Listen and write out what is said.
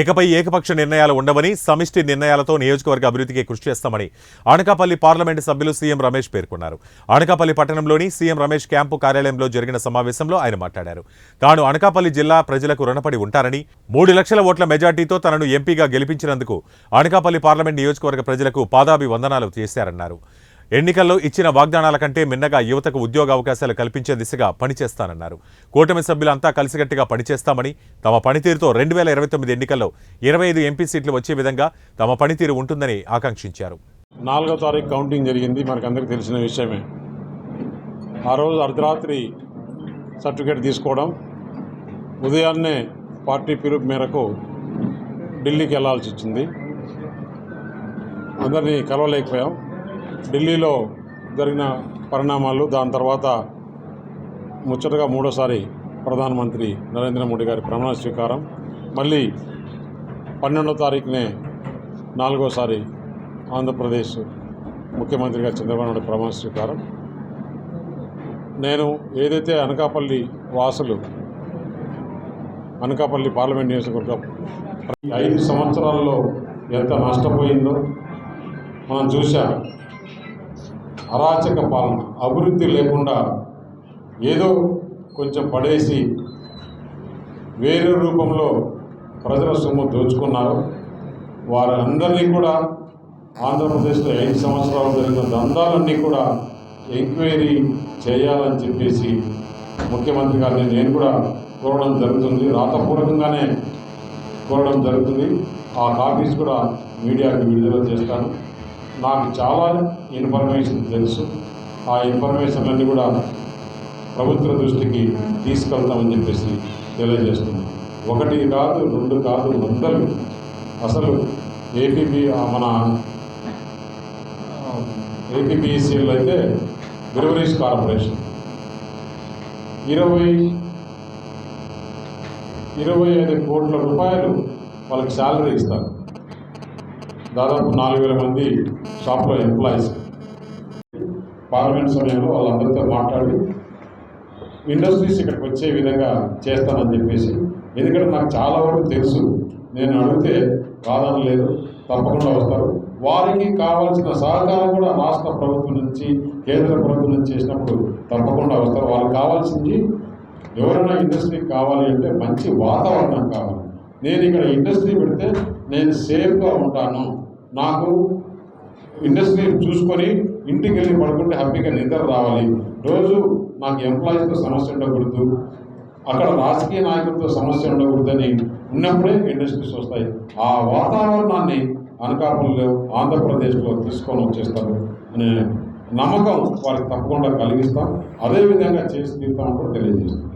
ఇకపై ఏకపక్ష నిర్ణయాలు ఉండవని సమిష్టి నిర్ణయాలతో నియోజకవర్గ అభివృద్ధికి కృషి చేస్తామని అనకాపల్లి పార్లమెంటు సభ్యులు సీఎం రమేష్ పేర్కొన్నారు. అనకాపల్లి పట్టణంలోని సీఎం రమేష్ క్యాంపు కార్యాలయంలో జరిగిన సమావేశంలో ఆయన మాట్లాడారు. తాను అనకాపల్లి జిల్లా ప్రజలకు రుణపడి ఉంటారని మూడు లక్షల ఓట్ల మెజార్టీతో తనను ఎంపీగా గెలిపించినందుకు అనకాపల్లి పార్లమెంట్ నియోజకవర్గ ప్రజలకు పాదాభి వందనాలు చేశారన్నారు. ఎన్నికల్లో ఇచ్చిన వాగ్దానాల కంటే మిన్నగా యువతకు ఉద్యోగ అవకాశాలు కల్పించే దిశగా పనిచేస్తానన్నారు. కూటమి సభ్యులంతా కలిసికట్టుగా పనిచేస్తామని తమ పనితీరుతో రెండు వేల ఇరవై తొమ్మిది ఎన్నికల్లో ఇరవై ఐదు ఎంపీ సీట్లు వచ్చే విధంగా తమ పనితీరు ఉంటుందని ఆకాంక్షించారు. నాలుగో తారీఖు కౌంటింగ్ జరిగింది మనకు అందరికీ తెలిసిన విషయమే. ఆ రోజు అర్ధరాత్రి సర్టిఫికేట్ తీసుకోవడం ఉదయాన్నే పార్టీ పిలుపు మేరకు ఢిల్లీకి వెళ్ళాల్సి వచ్చింది. అందరినీ కలవలేకపోయాం. ఢిల్లీలో జరిగిన పరిణామాలు దాని తర్వాత ముచ్చటగా మూడోసారి ప్రధానమంత్రి నరేంద్ర మోడీ గారి ప్రమాణ స్వీకారం. మళ్ళీ పన్నెండో తారీఖునే నాలుగోసారి ఆంధ్రప్రదేశ్ ముఖ్యమంత్రిగా చంద్రబాబు నాయుడు ప్రమాణ స్వీకారం. నేను ఏదైతే అనకాపల్లి వాసులు అనకాపల్లి పార్లమెంట్ నియోజకవర్గం ఐదు సంవత్సరాల్లో ఎంత నష్టపోయిందో మనం చూసాం అరాచక పాలన అభివృద్ధి లేకుండా ఏదో కొంచెం పడేసి వేరే రూపంలో ప్రజల సొమ్ము దోచుకున్నారు. వారందరినీ కూడా ఆంధ్రప్రదేశ్లో ఐదు సంవత్సరాలు జరిగిన దందాలన్నీ కూడా ఎంక్వైరీ చేయాలని చెప్పేసి ముఖ్యమంత్రి గారిని నేను కూడా కోరడం జరుగుతుంది. రాతపూర్వకంగానే కోరడం జరుగుతుంది. ఆ కాపీస్ కూడా మీడియాకి విడుదల చేస్తాను. నాకు చాలా ఇన్ఫర్మేషన్ తెలుసు. ఆ ఇన్ఫర్మేషన్ అన్ని కూడా ప్రభుత్వ దృష్టికి తీసుకెళ్తామని చెప్పేసి తెలియజేస్తుంది. ఒకటి కాదు రెండు కాదు వందలు. అసలు ఏపీబీ మన ఏపీబీసీలు అయితే బ్రివరీస్ కార్పొరేషన్. ఇరవై ఇరవై ఐదు కోట్ల రూపాయలు వాళ్ళకి శాలరీ ఇస్తారు. దాదాపు నాలుగు వేల మంది షాప్లో ఎంప్లాయీస్. పార్లమెంట్ సమయంలో వాళ్ళందరితో మాట్లాడి ఇండస్ట్రీస్ ఇక్కడికి వచ్చే విధంగా చేస్తానని చెప్పేసి. ఎందుకంటే నాకు చాలా వరకు తెలుసు. నేను అడిగితే కాదని లేదు. తప్పకుండా వస్తారు. వారికి కావాల్సిన సహకారం కూడా రాష్ట్ర ప్రభుత్వం నుంచి కేంద్ర ప్రభుత్వం నుంచి చేసినప్పుడు తప్పకుండా వస్తారు. వాళ్ళకి కావాల్సింది ఎవరైనా ఇండస్ట్రీ కావాలి అంటే మంచి వాతావరణం కావాలి. నేను ఇక్కడ ఇండస్ట్రీ పెడితే నేను సేఫ్గా ఉంటాను. నాకు ఇండస్ట్రీ చూసుకొని ఇంటికి వెళ్ళి పడుకుంటే హ్యాపీగా నిద్ర రావాలి. రోజు నాకు ఎంప్లాయీస్తో సమస్య ఉండకూడదు. అక్కడ రాజకీయ నాయకులతో సమస్య ఉండకూడదని ఉన్నప్పుడే ఇండస్ట్రీస్ వస్తాయి. ఆ వాతావరణాన్ని అనకాపల్లిలో ఆంధ్రప్రదేశ్లో తీసుకొని వచ్చేస్తారు అనే నమ్మకం వారికి తప్పకుండా కలిగిస్తాం. అదేవిధంగా చేసి తీరుతామని కూడా తెలియజేస్తాం